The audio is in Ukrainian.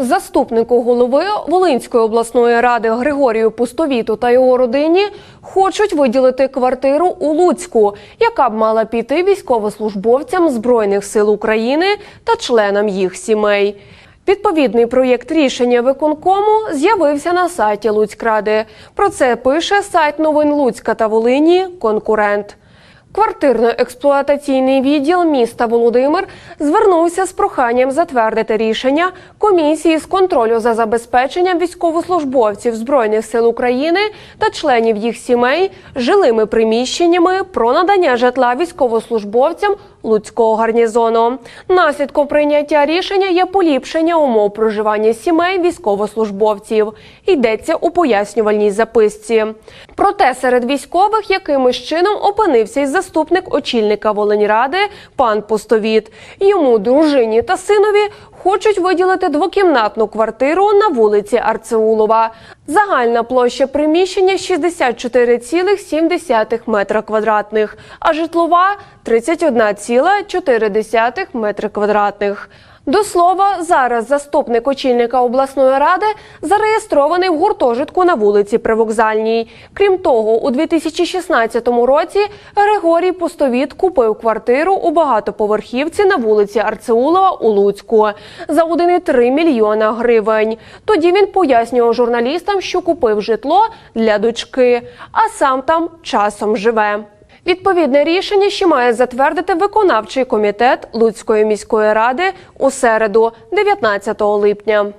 Заступнику голови Волинської обласної ради Григорію Пустовіту та його родині хочуть виділити квартиру у Луцьку, яка б мала піти військовослужбовцям Збройних сил України та членам їх сімей. Відповідний проєкт рішення виконкому з'явився на сайті Луцькради. Про це пише сайт новин Луцька та Волині Конкурент. Квартирно-експлуатаційний відділ міста Володимир звернувся з проханням затвердити рішення комісії з контролю за забезпеченням військовослужбовців Збройних сил України та членів їх сімей жилими приміщеннями про надання житла військовослужбовцям Луцького гарнізону. Наслідком прийняття рішення є поліпшення умов проживання сімей військовослужбовців. Йдеться у пояснювальній записці. Проте серед військових якимось чином опинився й заступник очільника Волиньради пан Постовіт. Йому, дружині та синові хочуть виділити двокімнатну квартиру на вулиці Арцеулова. Загальна площа приміщення 64,7 метра квадратних, а житлова 31,4 метра квадратних. До слова, зараз заступник очільника обласної ради зареєстрований в гуртожитку на вулиці Привокзальній. Крім того, у 2016 році Григорій Пустовіт купив квартиру у багатоповерхівці на вулиці Арцеулова у Луцьку за 1,3 мільйона гривень. Тоді він пояснював журналістам, що купив житло для дочки, а сам там часом живе. Відповідне рішення ще має затвердити виконавчий комітет Луцької міської ради у середу, 19 липня.